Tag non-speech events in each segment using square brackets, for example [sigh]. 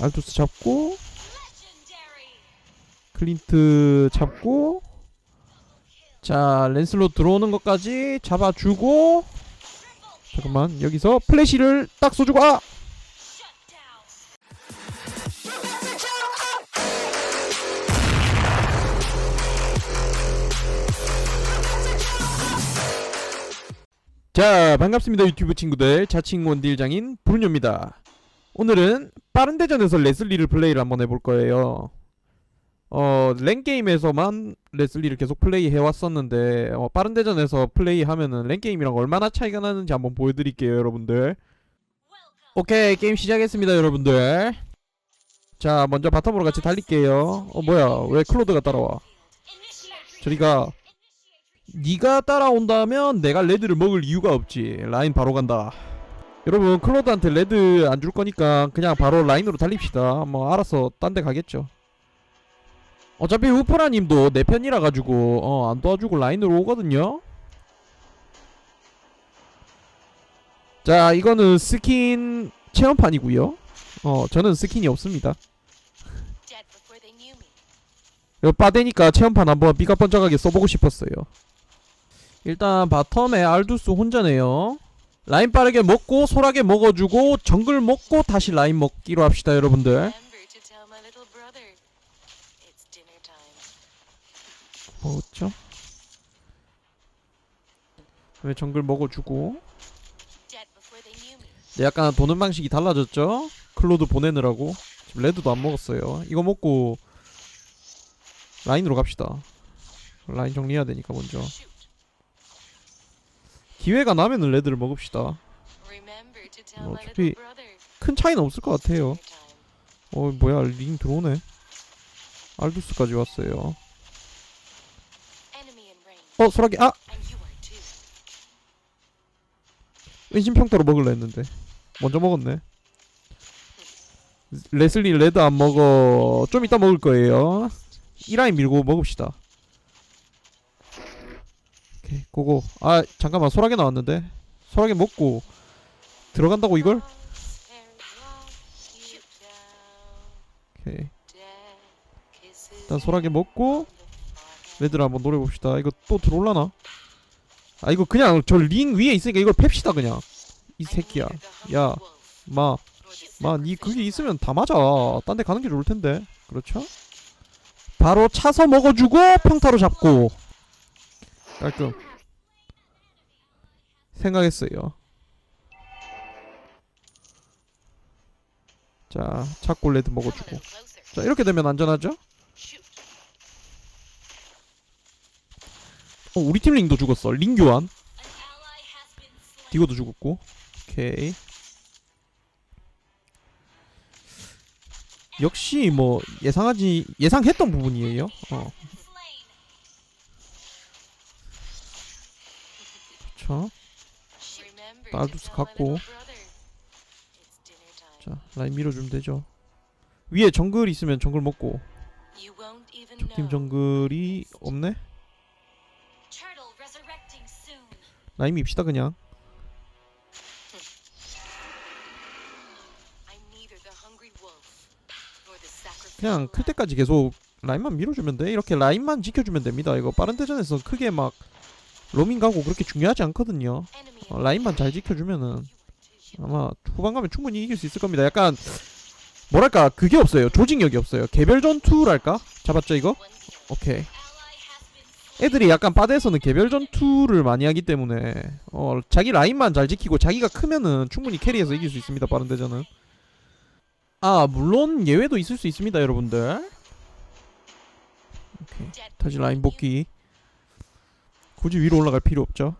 알투스 잡고 클린트 잡고 자 랜슬로 들어오는 것까지 잡아주고 잠깐만 여기서 플래시를 딱 쏘주고 아! 자 반갑습니다 유튜브 친구들. 자칭 원딜 장인 브루뇨입니다 오늘은 빠른 대전에서 레슬리를 플레이를 한번 해볼 거예요. 어 랭게임에서만 레슬리를 계속 플레이 해왔었는데 어, 빠른 대전에서 플레이 하면은 랭게임이랑 얼마나 차이가 나는지 한번 보여드릴게요 여러분들. 오케이 게임 시작했습니다 여러분들. 자 먼저 바텀으로 같이 달릴게요. 어 뭐야 왜 클로드가 따라와? 저리가. 네가 따라온다면 내가 레드를 먹을 이유가 없지. 라인 바로 간다 여러분 클로드한테 레드 안 줄 거니까 그냥 바로 라인으로 달립시다 뭐 알아서 딴 데 가겠죠 어차피 우프라님도 내 편이라 가지고 어 안 도와주고 라인으로 오거든요 자 이거는 스킨 체험판이고요 어 저는 스킨이 없습니다. 이거 빠대니까 체험판 한번 삐까번쩍하게 써보고 싶었어요. 일단 바텀에 알두스 혼자네요. 라인 빠르게 먹고 소라게 먹어주고 정글 먹고 다시 라인 먹기로 합시다 여러분들. 먹었죠? 왜 정글 먹어주고. 네, 약간 도는 방식이 달라졌죠? 클로드 보내느라고 지금 레드도 안 먹었어요. 이거 먹고 라인으로 갑시다. 라인 정리해야 되니까 먼저. 기회가 나면은 레드를 먹읍시다. 뭐 어차피 큰 차이는 없을 것 같아요. 어 뭐야 링 들어오네. 알두스까지 왔어요. 어 소라기 아. 은신평타로 먹을라 했는데. 먼저 먹었네. 레슬리 레드 안 먹어. 좀 이따 먹을 거예요. 이 라인 밀고 먹읍시다 오케이 고고 아 잠깐만 소라게 나왔는데 소라게 먹고 들어간다고 이걸? 오케이 일단 소라게 먹고. 레드를 한번 노려봅시다 이거 또 들어올라나? 아 이거 그냥 저 링 위에 있으니까 이걸 팹시다 그냥 이 새끼야 neither the 야. hungry wolf 마 nor the 마, 니 sacrificial 그게. 있으면 다 맞아. 딴 데 가는 게 좋을 텐데. 그렇죠? 바로 차서 먹어주고 평타로 잡고. 깔끔. 생각했어요. 자, 차골 레드 Come a 먹어주고. 자, 이렇게 되면 안전하죠? 어, 우리 팀 링도 죽었어. 링 교환. 디고도 죽었고. 오케이. 역시 뭐 예상하지 예상했던 부분이에요. 어. 그렇죠. Tell my 갖고. 자, 라인 밀어주면 되죠. 위에 정글 있으면 정글 먹고 적팀. 정글이 없네. 라인 밉시다 그냥. 그냥 클. 때까지 계속 라인만 밀어주면 돼. 이렇게 라인만 지켜주면 됩니다. 이거 빠른 대전에서 크게 막 로밍 가고 그렇게 중요하지 않거든요. 어, 라인만 잘. 지켜주면은. 아마 후반 가면 충분히 이길 수 있을 겁니다. 약간 뭐랄까 그게 없어요. 조직력이 없어요. 개별 전투랄까? 잡았죠 이거? 오케이. 애들이 약간 바드에서는 개별 전투를 많이 하기 때문에 어 자기 라인만 잘 지키고 자기가 크면은 충분히 캐리해서 이길 수 있습니다. 빠른 대전은. 아 물론 예외도 있을 수 있습니다, 여러분들. 오케이. 다시 라인. 복귀. 굳이 위로 올라갈 필요 없죠.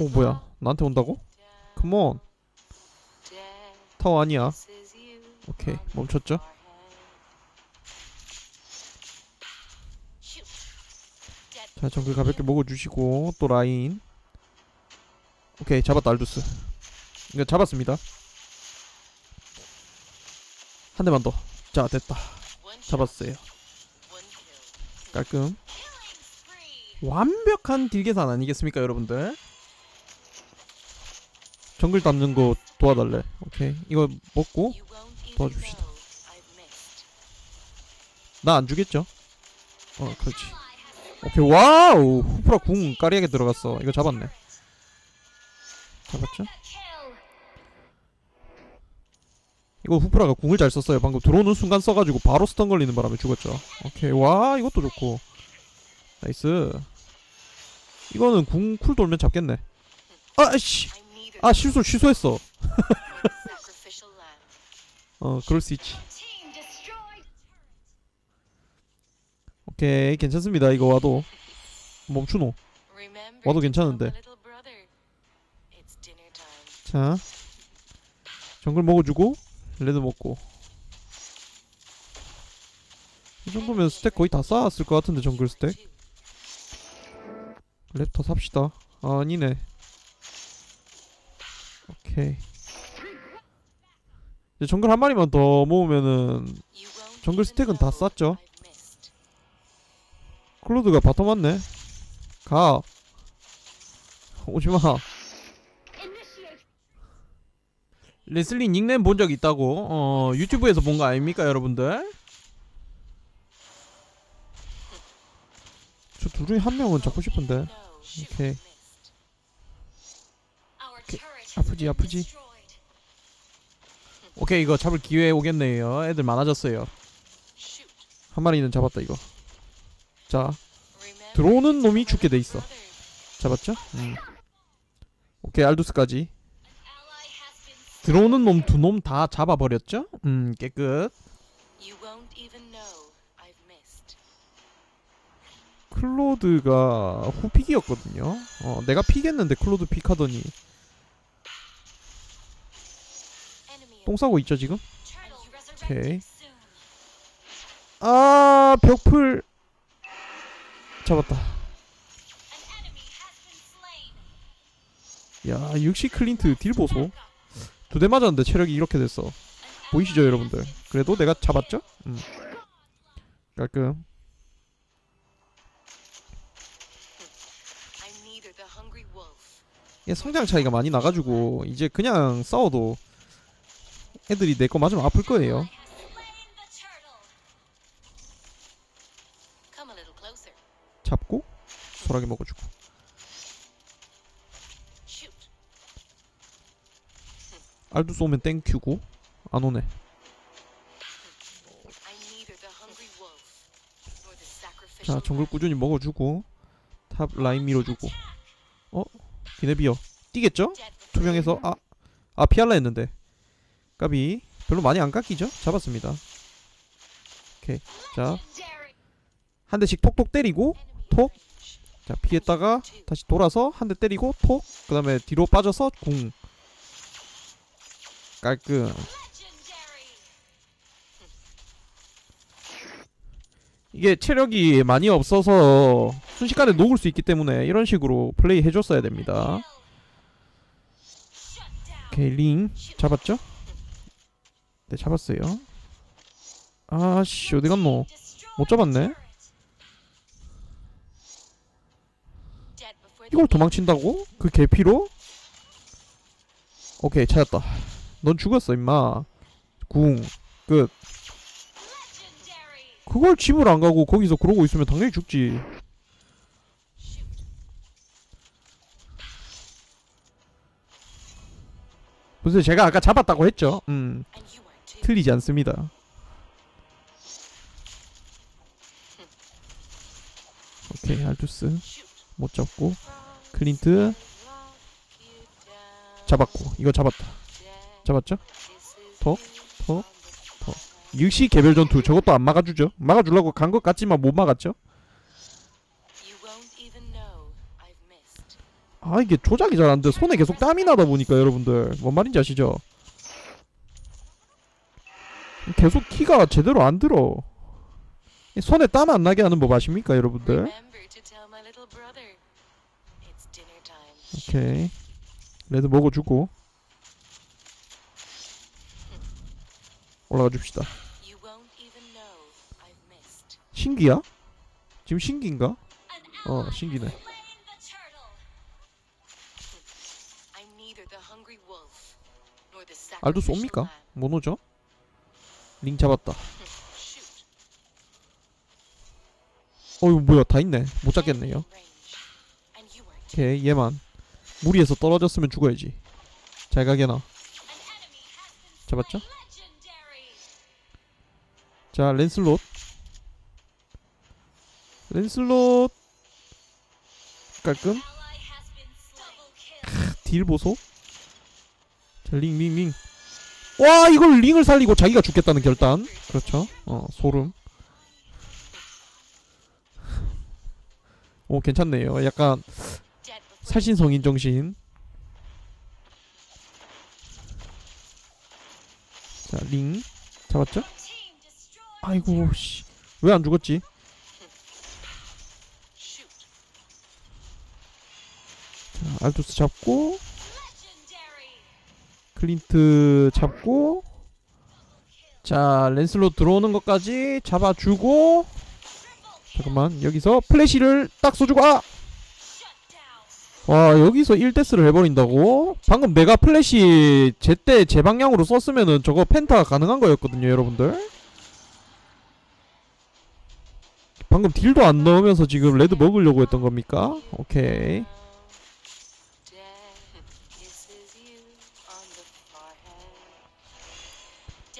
오 뭐야? lock 나한테 온다고? 컴온. 타워 아니야. 오케이 멈췄죠? 자 정글 가볍게 먹어주시고 또 라인 오케이 잡았다 알두스 이거 잡았습니다 한 대만 더 자 됐다. One shot, 잡았어요. 깔끔. 완벽한 딜 계산 아니겠습니까 여러분들? 정글 담는 거 도와달래. 오케이. 이거 먹고 도와줍시다. 나 안 주겠죠? 어 그렇지. 오케이. 와우! 후프라 궁 까리하게 들어갔어. 이거 잡았네. 잡았죠 이거 후프라가 궁을 잘 썼어요. 방금 들어오는 순간 써가지고 바로 스턴 걸리는 바람에 죽었죠. 오케이. 와 이것도 좋고. 나이스. 이거는 궁 쿨 돌면 잡겠네. 아씨. 아 실수 취소했어. [laughs] 어 그럴 수 있지. 오케이. 괜찮습니다 이거 와도. 멈추노. 와도 괜찮은데. 자. 정글 먹어주고 레드 먹고. 이 정도면 스택 거의 다 쌓았을 것 같은데 정글 스택? 랩터 삽시다. 아, 아니네. 오케이. 이제 정글 한 마리만 더 모으면은 정글 스택은 다 쌌죠? 클로드가 바텀 왔네. 가. [laughs] 오지마 레슬리 닉네임 본 적 있다고? 어 유튜브에서 본 거 아닙니까 여러분들? 저둘 중에 한 명은 잡고 싶은데. 오케이. 아프지 아프지. 오케이 이거 잡을 기회 오겠네요. 애들 많아졌어요. 한 마리는 잡았다 이거. 자. 들어오는 놈이 죽게 돼 little 있어. brother, 잡았죠? 음. 오케이 알두스까지 들어오는 놈 두 놈 다 잡아버렸죠? 음 깨끗. 클로드가 후픽이었거든요 어 내가 픽했는데 클로드 픽하더니 똥 싸고 있죠 지금? Soon. 아 벽풀 잡았다. 야 역시 클린트 딜 보소. 두 대 맞았는데 체력이 이렇게 됐어 보이시죠 여러분들 그래도 내가 잡았죠? 음. 깔끔. 이게 성장 차이가 많이 나가지고 이제 그냥 싸워도 애들이 내 거 맞으면 아플 거예요. 잡고 소라게 먹어주고 알두스 오면 땡큐고 안 오네 자 정글. 꾸준히 먹어주고 탑 라인 밀어주고 어? 기네비어 뛰겠죠? 투명해서 아, 아 피할라 했는데 까비 별로 많이 안 깎이죠? 잡았습니다 오케이 자. 한 대씩 톡톡 때리고 톡. 자 피했다가 다시 돌아서 한 대 때리고 톡 그 다음에 뒤로 빠져서 궁 깔끔. 이게 체력이 많이 없어서 순식간에 녹을 수 있기 때문에 이런 식으로 플레이 해줬어야 됩니다. 오케이 링 잡았죠? 네 잡았어요 아씨 어디갔노 못 잡았네 이걸 도망친다고? 그 개피로? 오케이 찾았다 넌 죽었어 임마 궁끝. 그걸 집을 안 가고 거기서 그러고 있으면 당연히 죽지 무슨 제가 아까 잡았다고 했죠 음. 틀리지 않습니다 오케이 알투스. 못 잡고 클린트. 잡았고 이거 잡았다. 잡았죠? The 톡. fire. 역시 개별 전투 저것도 안 막아주죠 막아주려고 간 것 같지만 못 막았죠. 아 이게 조작이 잘 안 돼 손에 계속 땀이 나다 보니까 여러분들 뭔 말인지 아시죠? 계속 키가 제대로 안 들어 이 손에 땀 안 나게 하는 법 아십니까 여러분들? 오케이 레드 먹어주고 올라가 줍시다. 신기야? 지금 신기인가? 어 신기네 lamb. 못 오죠? 링 잡았다. 어이구 뭐야 다 있네 못 잡겠네요 오케이 얘만 무리해서 떨어졌으면 죽어야지 잘 가게나 has been 잡았죠? 자 랜슬롯 랜슬롯 깔끔 kill. 딜 보소 자 링 링 링 와 이걸 링을 살리고 자기가 죽겠다는 결단 그렇죠 어 소름 오 괜찮네요 약간 살신성인 정신 자링 잡았죠. 아이고 씨 왜 안 죽었지. 자, 알투스 잡고. 클린트 잡고 자 랜슬롯 들어오는 것까지 잡아주고 잠깐만 여기서 플래시를 딱 쏘주고 아! 와 여기서 1데스를 해버린다고? 방금 내가 플래시 제때 제 방향으로 썼으면은 저거 펜타 가능한 거였거든요 여러분들 방금 딜도 안 넣으면서 지금 레드 먹으려고 했던 겁니까? 오케이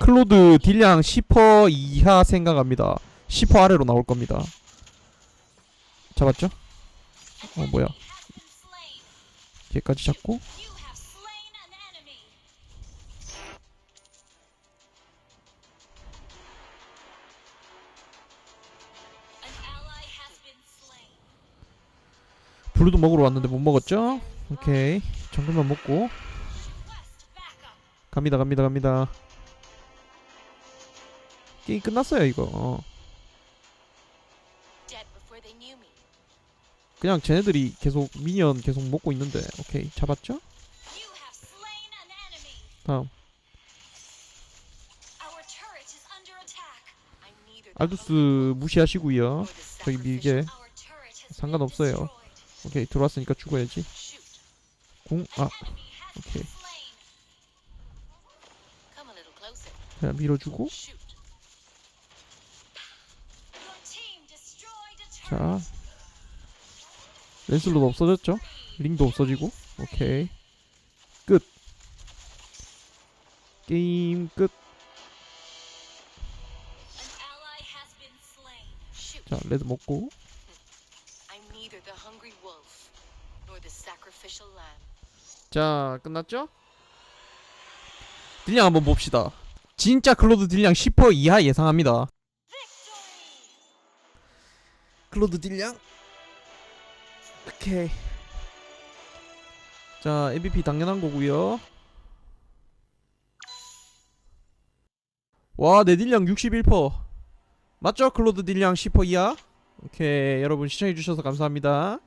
클로드 딜량 10% 이하 생각합니다 10% 아래로 나올 겁니다 잡았죠? 어 뭐야. 얘까지 잡고 블루도 먹으러 왔는데 못 먹었죠? 오케이 정글만 먹고. 갑니다 갑니다 갑니다 게임 끝났어요 이거 어. 그냥 쟤네들이 계속 미니언 계속 먹고 있는데 오케이 잡았죠? 다음 알두스 무시하시고요 저기 밀게 상관없어요. 오케이 들어왔으니까 죽어야지 little closer. 자, 밀어주고 자. 랜슬로도 없어졌죠? 링도 없어지고 오케이 끝 게임 끝. 자 레드 먹고 자 끝났죠? 딜량 한번 봅시다. 진짜 클로드 딜량 10% 이하 예상합니다. 클로드 딜량? 오케이. 자 MVP 당연한 거고요. 와내 딜량 61% 맞죠? 클로드 딜량 10% 이하? 오케이. 여러분 시청해주셔서 감사합니다